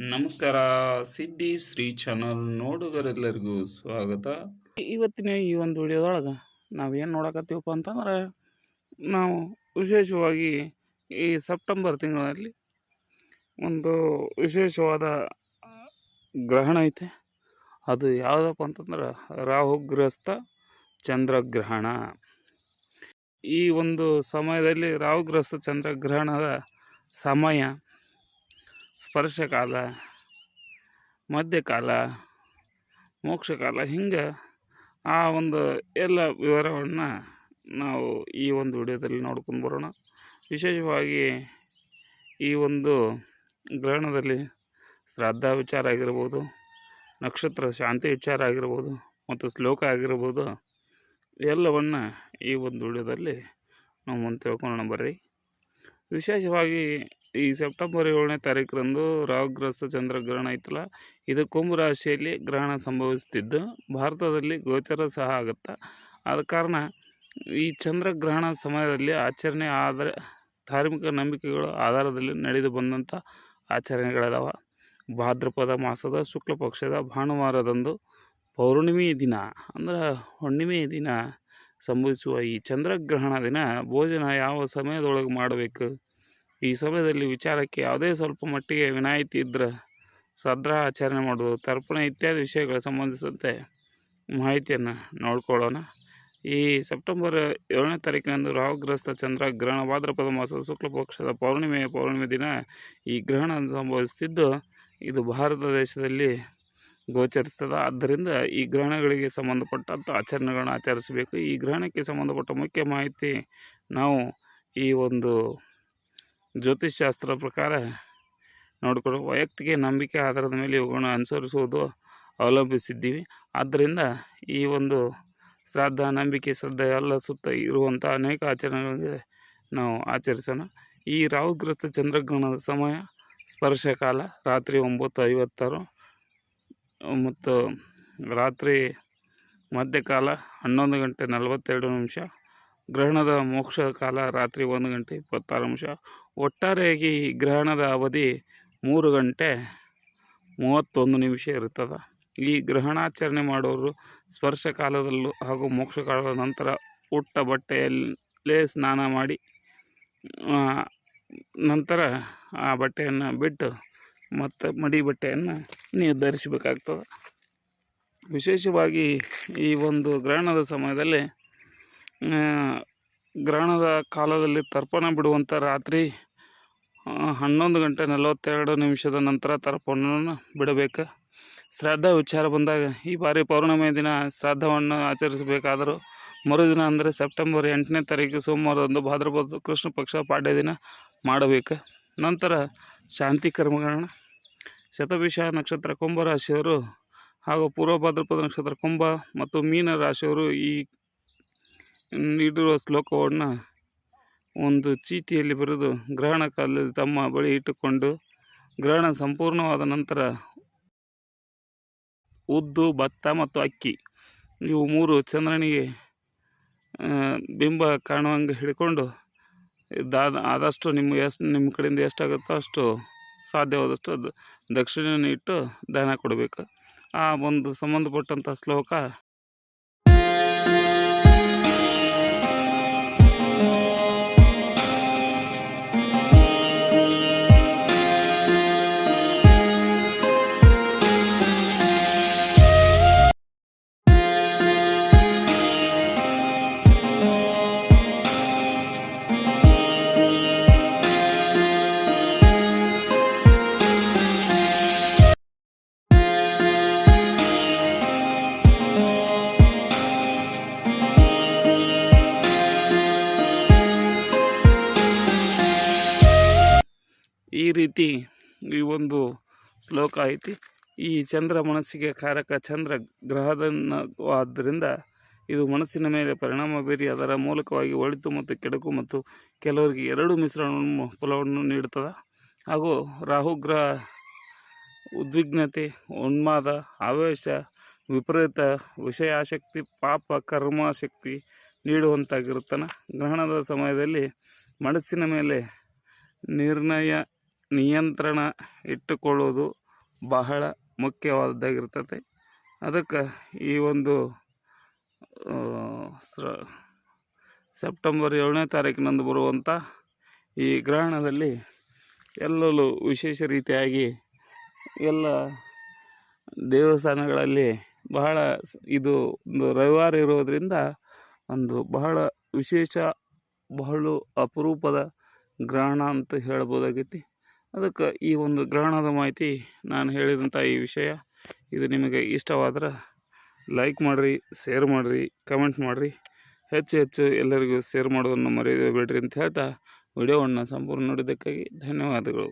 ನಮಸ್ಕಾರ. ಸಿದ್ದಿ ಶ್ರೀ ಚಾನಲ್ ನೋಡುಗರೆಲ್ಲರಿಗೂ ಸ್ವಾಗತ. ಇವತ್ತಿನ ಈ ಒಂದು ವಿಡಿಯೋದೊಳಗೆ ನಾವೇನು ನೋಡಕತ್ತೀವಪ್ಪ ಅಂತಂದ್ರೆ, ನಾವು ವಿಶೇಷವಾಗಿ ಈ ಸೆಪ್ಟೆಂಬರ್ ತಿಂಗಳಲ್ಲಿ ಒಂದು ವಿಶೇಷವಾದ ಗ್ರಹಣ ಐತೆ. ಅದು ಯಾವುದಪ್ಪ ಅಂತಂದ್ರೆ ರಾಹುಗ್ರಸ್ತ ಚಂದ್ರಗ್ರಹಣ. ಈ ಒಂದು ಸಮಯದಲ್ಲಿ ರಾಹುಗ್ರಸ್ತ ಚಂದ್ರಗ್ರಹಣದ ಸಮಯ ಸ್ಪರ್ಶಕಾಲ ಮಧ್ಯಕಾಲ ಮೋಕ್ಷಕಾಲ ಹಿಂಗೆ ಆ ಒಂದು ಎಲ್ಲ ವಿವರವನ್ನು ನಾವು ಈ ಒಂದು ವಿಡಿಯೋದಲ್ಲಿ ನೋಡ್ಕೊಂಡು ಬರೋಣ. ವಿಶೇಷವಾಗಿ ಈ ಒಂದು ಗ್ರಹಣದಲ್ಲಿ ಶ್ರಾದ್ದ ವಿಚಾರ ಆಗಿರ್ಬೋದು, ನಕ್ಷತ್ರ ಶಾಂತಿ ವಿಚಾರ ಆಗಿರ್ಬೋದು ಮತ್ತು ಶ್ಲೋಕ ಆಗಿರ್ಬೋದು, ಎಲ್ಲವನ್ನು ಈ ಒಂದು ವಿಡಿಯೋದಲ್ಲಿ ನಾವು ಮುಂದೆ ತಿಳ್ಕೊಳ್ಳೋಣ ಬರ್ರಿ. ವಿಶೇಷವಾಗಿ ಈ ಸೆಪ್ಟೆಂಬರ್ ಏಳನೇ ತಾರೀಕರಂದು ರಾಹುಗ್ರಸ್ತ ಚಂದ್ರಗ್ರಹಣ ಐತಲ್ಲ? ಇದು ಕುಂಭ ರಾಶಿಯಲ್ಲಿ ಗ್ರಹಣ ಸಂಭವಿಸ್ತಿದ್ದು. ಭಾರತದಲ್ಲಿ ಗೋಚರ ಸಹ ಆಗುತ್ತೆ? ಆದ ಕಾರಣ ಈ ಚಂದ್ರಗ್ರಹಣ ಸಮಯದಲ್ಲಿ ಆಚರಣೆ ಆದರೆ ಧಾರ್ಮಿಕ ನಂಬಿಕೆಗಳ ಆಧಾರದಲ್ಲಿ ನಡೆದು ಬಂದಂಥ ಆಚರಣೆಗಳಿದಾವೆ. ಭಾದ್ರಪದ ಮಾಸದ ಶುಕ್ಲ ಪಕ್ಷದ ಭಾನುವಾರದಂದು ಪೌರ್ಣಿಮೆ ದಿನ, ಅಂದ್ರೆ ಹುಣ್ಣಿಮೆ ದಿನ ಸಂಭವಿಸುವ ಈ ಚಂದ್ರಗ್ರಹಣ ದಿನ ಭೋಜನ ಯಾವ ಸಮಯದೊಳಗೆ ಮಾಡಬೇಕು? ಈ ಸಮಯದಲ್ಲಿ ವಿಚಾರಕ್ಕೆ ಯಾವುದೇ ಸ್ವಲ್ಪ ಮಟ್ಟಿಗೆ ವಿನಾಯಿತಿ ಇದ್ದರೆ ಸದ್ರಹ ಆಚರಣೆ ಮಾಡೋದು ತರ್ಪಣ ಇತ್ಯಾದಿ ವಿಷಯಗಳ ಸಂಬಂಧಿಸಿದಂತೆ ಮಾಹಿತಿಯನ್ನು ನೋಡ್ಕೊಳ್ಳೋಣ. ಈ ಸೆಪ್ಟೆಂಬರ್ ಏಳನೇ ತಾರೀಕಿನಂದು ರಾಹುಗ್ರಸ್ತ ಚಂದ್ರಗ್ರಹಣ ಭಾದ್ರಪದ ಮಾಸ ಶುಕ್ಲ ಪಕ್ಷದ ಪೌರ್ಣಿಮೆ ಪೌರ್ಣಿಮೆ ದಿನ ಈ ಗ್ರಹಣ ಸಂಭವಿಸುತ್ತಿದ್ದು, ಇದು ಭಾರತ ದೇಶದಲ್ಲಿ ಗೋಚರಿಸ್ತದೆ ಆದ್ದರಿಂದ ಈ ಗ್ರಹಣಗಳಿಗೆ ಸಂಬಂಧಪಟ್ಟಂಥ ಆಚರಣೆಗಳನ್ನು ಆಚರಿಸಬೇಕು. ಈ ಗ್ರಹಣಕ್ಕೆ ಸಂಬಂಧಪಟ್ಟ ಮುಖ್ಯ ಮಾಹಿತಿ ನಾವು ಈ ಒಂದು ಜ್ಯೋತಿಷ್ಶಾಸ್ತ್ರ ಪ್ರಕಾರ ನೋಡಿಕೊಂಡು ವೈಯಕ್ತಿಕ ನಂಬಿಕೆ ಆಧಾರದ ಮೇಲೆ ಇವುಗಳನ್ನು ಅನುಸರಿಸುವುದು ಅವಲಂಬಿಸಿದ್ದೀವಿ. ಆದ್ದರಿಂದ ಈ ಒಂದು ಶ್ರಾದ್ದ ನಂಬಿಕೆ, ಶ್ರದ್ಧೆ ಎಲ್ಲ ಸುತ್ತ ಇರುವಂಥ ಅನೇಕ ಆಚರಣೆಗಳಿಗೆ ನಾವು ಆಚರಿಸೋಣ. ಈ ರಾಹುಗ್ರಸ್ತ ಚಂದ್ರಗ್ರಹಣದ ಸಮಯ ಸ್ಪರ್ಶ ಕಾಲ ರಾತ್ರಿ ಒಂಬತ್ತು ಐವತ್ತಾರು ಮತ್ತು ರಾತ್ರಿ ಮಧ್ಯಕಾಲ ಹನ್ನೊಂದು ಗಂಟೆ ನಲವತ್ತೆರಡು ನಿಮಿಷ. ಗ್ರಹಣದ ಮೋಕ್ಷ ಕಾಲ ರಾತ್ರಿ ಒಂದು ಗಂಟೆ ಇಪ್ಪತ್ತಾರು ನಿಮಿಷ. ಒಟ್ಟಾರೆಯಾಗಿ ಗ್ರಹಣದ ಅವಧಿ ಮೂರು ಗಂಟೆ ಮೂವತ್ತೊಂದು ನಿಮಿಷ ಇರುತ್ತದೆ. ಈ ಗ್ರಹಣಾಚರಣೆ ಮಾಡೋರು ಸ್ಪರ್ಶ ಕಾಲದಲ್ಲೂ ಹಾಗೂ ಮೋಕ್ಷ ಕಾಲದ ನಂತರ ಉಟ್ಟ ಬಟ್ಟೆಯಲ್ಲೇ ಸ್ನಾನ ಮಾಡಿ ನಂತರ ಆ ಬಟ್ಟೆಯನ್ನು ಬಿಟ್ಟು ಮತ್ತು ಮಡಿ ಬಟ್ಟೆಯನ್ನು ನಿರ್ಧರಿಸಬೇಕಾಗ್ತದೆ. ವಿಶೇಷವಾಗಿ ಈ ಒಂದು ಗ್ರಹಣದ ಸಮಯದಲ್ಲಿ ಗ್ರಹಣದ ಕಾಲದಲ್ಲಿ ತರ್ಪಣ ಬಿಡುವಂಥ ರಾತ್ರಿ ಹನ್ನೊಂದು ಗಂಟೆ ನಲವತ್ತೆರಡು ನಿಮಿಷದ ನಂತರ ತರ್ಪಣವನ್ನು ಬಿಡಬೇಕು. ಶ್ರಾದ್ದ ವಿಚಾರ ಬಂದಾಗ ಈ ಬಾರಿ ಪೌರ್ಣಮಿ ದಿನ ಶ್ರಾದ್ದವನ್ನು ಆಚರಿಸಬೇಕಾದರೂ ಮರುದಿನ ಅಂದರೆ ಸೆಪ್ಟೆಂಬರ್ ಎಂಟನೇ ತಾರೀಕು ಸೋಮವಾರದಂದು ಭಾದ್ರಪದ ಕೃಷ್ಣ ಪಕ್ಷ ಪಾಡ್ಯ ದಿನ ಮಾಡಬೇಕು. ನಂತರ ಶಾಂತಿ ಕರ್ಮಗಳನ್ನು ಶತಭಿಷ ನಕ್ಷತ್ರ ಕುಂಭ ರಾಶಿಯವರು ಹಾಗೂ ಪೂರ್ವ ಭಾದ್ರಪದ ನಕ್ಷತ್ರ ಕುಂಭ ಮತ್ತು ಮೀನ ರಾಶಿಯವರು ಈ ನೀಡಿರುವ ಶ್ಲೋಕವನ್ನು ಒಂದು ಚೀಟಿಯಲ್ಲಿ ಬರೆದು ಗ್ರಹಣ ಕಾಲದಲ್ಲಿ ತಮ್ಮ ಬಳಿ ಇಟ್ಟುಕೊಂಡು ಗ್ರಹಣ ಸಂಪೂರ್ಣವಾದ ನಂತರ ಉದ್ದು, ಭತ್ತ ಮತ್ತು ಅಕ್ಕಿ ಇವು ಮೂರು ಚಂದ್ರನಿಗೆ ಬಿಂಬ ಕಾಣುವಂಗೆ ಹಿಡ್ಕೊಂಡು ಇದಾದ ಆದಷ್ಟು ನಿಮ್ಮ ಎಷ್ಟು, ನಿಮ್ಮ ಕಡೆಯಿಂದ ಎಷ್ಟಾಗುತ್ತೋ ಅಷ್ಟು ಸಾಧ್ಯವಾದಷ್ಟು ಅದು ದಕ್ಷಿಣೆಯನ್ನು ಇಟ್ಟು ದಾನ ಕೊಡಬೇಕು. ಆ ಒಂದು ಸಂಬಂಧಪಟ್ಟಂಥ ಶ್ಲೋಕ ರೀತಿ ಈ ಒಂದು ಶ್ಲೋಕ ಐತಿ. ಈ ಚಂದ್ರ ಮನಸ್ಸಿಗೆ ಕಾರಕ ಚಂದ್ರ ಗ್ರಹದನ್ನಾದ್ದರಿಂದ ಇದು ಮನಸ್ಸಿನ ಮೇಲೆ ಪರಿಣಾಮ ಬೀರಿ ಅದರ ಮೂಲಕವಾಗಿ ಒಳಿತು ಮತ್ತು ಕೆಡಕು ಮತ್ತು ಕೆಲವರಿಗೆ ಎರಡು ಮಿಶ್ರಣವನ್ನು ಫಲವನ್ನು ನೀಡುತ್ತದೆ. ಹಾಗೂ ರಾಹುಗ್ರಹ ಉದ್ವಿಗ್ನತೆ, ಉನ್ಮಾದ, ಆವೇಶ, ವಿಪರೀತ, ವಿಷಯಾಸಕ್ತಿ, ಪಾಪ ಕರ್ಮ ಶಕ್ತಿ ನೀಡುವಂತಾಗಿರುತ್ತಾನೆ. ಗ್ರಹಣದ ಸಮಯದಲ್ಲಿ ಮನಸ್ಸಿನ ಮೇಲೆ ನಿರ್ಣಯ ನಿಯಂತ್ರಣ ಇಟ್ಟುಕೊಳ್ಳುವುದು ಬಹಳ ಮುಖ್ಯವಾದ್ದಾಗಿರ್ತದೆ ಅದಕ್ಕೆ ಈ ಒಂದು ಸೆಪ್ಟೆಂಬರ್ ಏಳನೇ ತಾರೀಕಿನಂದು ಬರುವಂಥ ಈ ಗ್ರಹಣದಲ್ಲಿ ಎಲ್ಲರೂ ವಿಶೇಷ ರೀತಿಯಾಗಿ ಎಲ್ಲ ದೇವಸ್ಥಾನಗಳಲ್ಲಿ ಬಹಳ ಇದು ಒಂದು ರವಿವಾರ ಇರೋದರಿಂದ ಒಂದು ಬಹಳ ವಿಶೇಷ, ಬಹಳ ಅಪರೂಪದ ಗ್ರಹಣ ಅಂತ ಹೇಳ್ಬೋದಾಗೈತಿ. ಅದಕ್ಕೆ ಈ ಒಂದು ಗ್ರಹಣದ ಮಾಹಿತಿ ನಾನು ಹೇಳಿದಂಥ ಈ ವಿಷಯ. ಇದು ನಿಮಗೆ ಇಷ್ಟವಾದ್ರೆ ಲೈಕ್ ಮಾಡಿರಿ, ಶೇರ್ ಮಾಡಿರಿ, ಕಮೆಂಟ್ ಮಾಡಿರಿ. ಹೆಚ್ಚು ಹೆಚ್ಚು ಎಲ್ಲರಿಗೂ ಶೇರ್ ಮಾಡೋದನ್ನು ಮರೆಯಬೇಡ್ರಿ ಅಂತ ಹೇಳ್ತಾ ವಿಡಿಯೋವನ್ನು ಸಂಪೂರ್ಣ ನೋಡಿದ್ದಕ್ಕಾಗಿ ಧನ್ಯವಾದಗಳು.